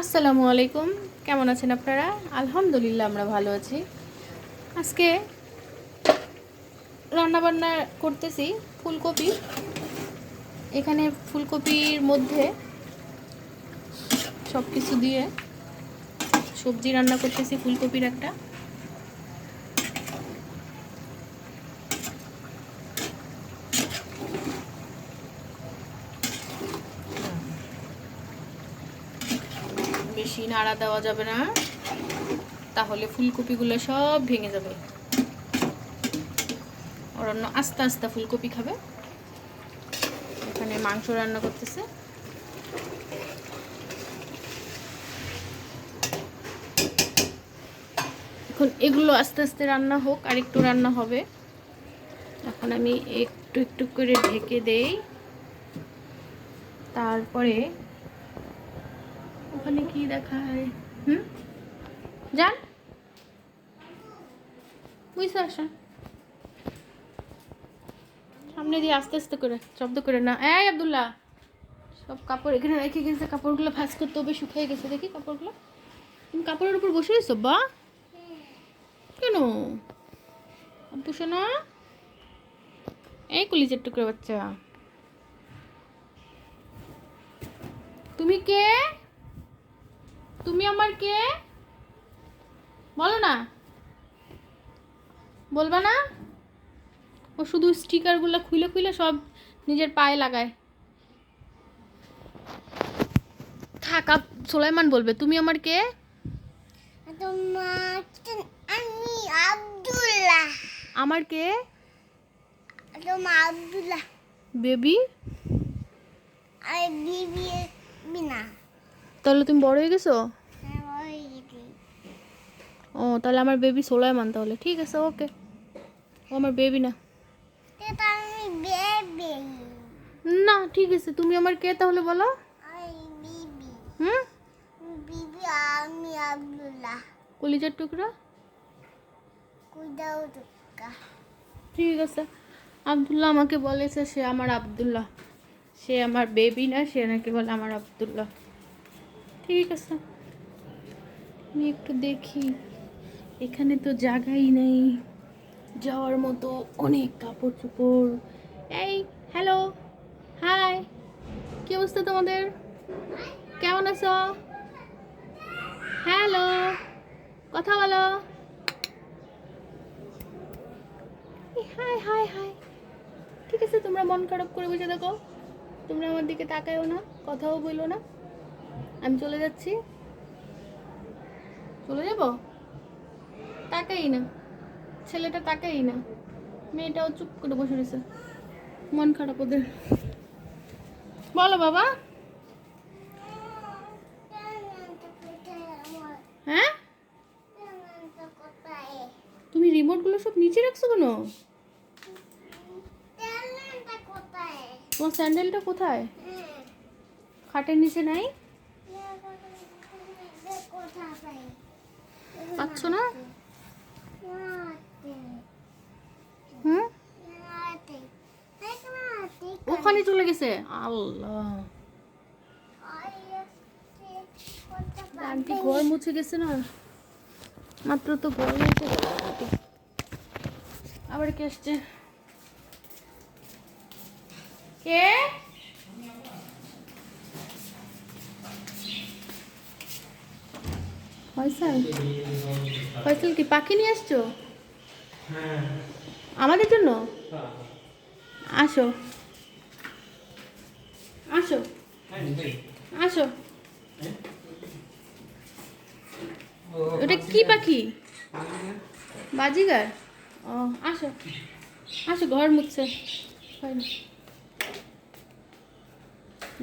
আসসালামু আলাইকুম। কেমন আছেন আপনারা? আলহামদুলিল্লাহ আমরা ভালো আছি। আজকে রান্নাবান্না করতেছি ফুলকপি। এখানে ফুলকপির মধ্যে সব কিছু দিয়ে সবজি রান্না করতেছি, ফুলকপির একটা। বেশি নাড়া দেওয়া যাবে না। তাহলে ফুলকপিগুলো সব ভেঙে যাবে। অরণ্য আস্তে আস্তে ফুলকপি খাবে। এখানে মাংস রান্না করতেছে। এখন এগুলো আস্তে আস্তে রান্না হোক আর একটু রান্না হবে। এখন আমি একটু একটু করে ঢেকে দেই। তারপরে ওখানে কি দেখায় হুম? যান বুঝতে আসা। সামনে দিয়ে আস্তে আস্তে করে, শব্দ করে না। এই আব্দুল্লাহ, সব কাপড় এখানে রেখে গেছে, কাপড়গুলো ভাঁজ করতে হবে, শুকিয়ে গেছে, দেখি কাপড়গুলো। তুমি কাপড়ের উপর বসে রয়েছো বা? কেন? আব্বু, শোনা। এই কলিজের টুকরো বাচ্চা। তুমি কে? তুমি আমার কে? বলো না। বলবা না? ও শুধু স্টিকারগুলো খুলে খুলে সব নিজের পায়ে লাগায়। থাকা সোলাইমান বলবে তুমি আমার কে? আমি আব্দুল্লাহ। আমার কে? আব্দুল্লাহ। বেবি? আর বিবি বিনা। তাহলে তুমি বড় হয়ে গেছো। ও, তাহলে আমার বেবি সোলাইমান তাহলে। ঠিক আছে ওকে ও আমার বেবি না। না, ঠিক আছে। তুমি আমার কে তাহলে বলো? হুম? কলিজার টুকরা? ঠিক আছে। আবদুল্লাহ আমাকে বলেছে সে আমার আবদুল্লাহ। সে আমার বেবি না, সে নাকি বলে আমার আবদুল্লাহ। ঠিক আছে। আমি একটু দেখি। এখানে তো জায়গাই নেই। যাওয়ার মতো অনেক কাপড় চোপড় এই হ্যালো হাই কি অবস্থা তোমাদের? কেমন আছো? হ্যালো কথা বলো। হাই হাই হাই ঠিক আছে, তোমরা মন খারাপ করে বসে দেখো তোমরা আমার দিকে তাকায়ও না, কথাও বলল না। আমি চলে যাচ্ছি। চলে যাব? তাকাই না। ছেলেটা তাকাই না। মেয়েটাও চুপ করে বসে রয়েছে। মন খারাপ ওদের। বলো বাবা। হ্যাঁ? তুমি রিমোটগুলো সব নিচে রাখছো কেন? তোমার স্যান্ডেলটা কোথায়? খাটের নিচে নাই? পাচ্ছ না? হুম? ওখানে চলে গেছে? আল্লাহ। আন্টি ঘর মুছে গেছে না? মাত্র তো ঘর মুছে। আবার কে আসছে? কে? ফয়সাল? ফয়সাল কি পাখি নিয়ে আসছো? আমাদের জন্য? আসো। আসো। আসো। ওটা কি পাখি? বাজিগার। ও আসো। আসো ঘর মুছছে।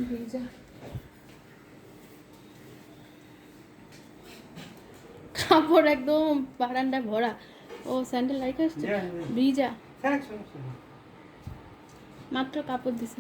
ভিজা কাপড় একদম বারান্দা ভরা। ও স্যান্ডেল লাইক আসছে. ভিজা নেই। মাত্র কাপড় দিছে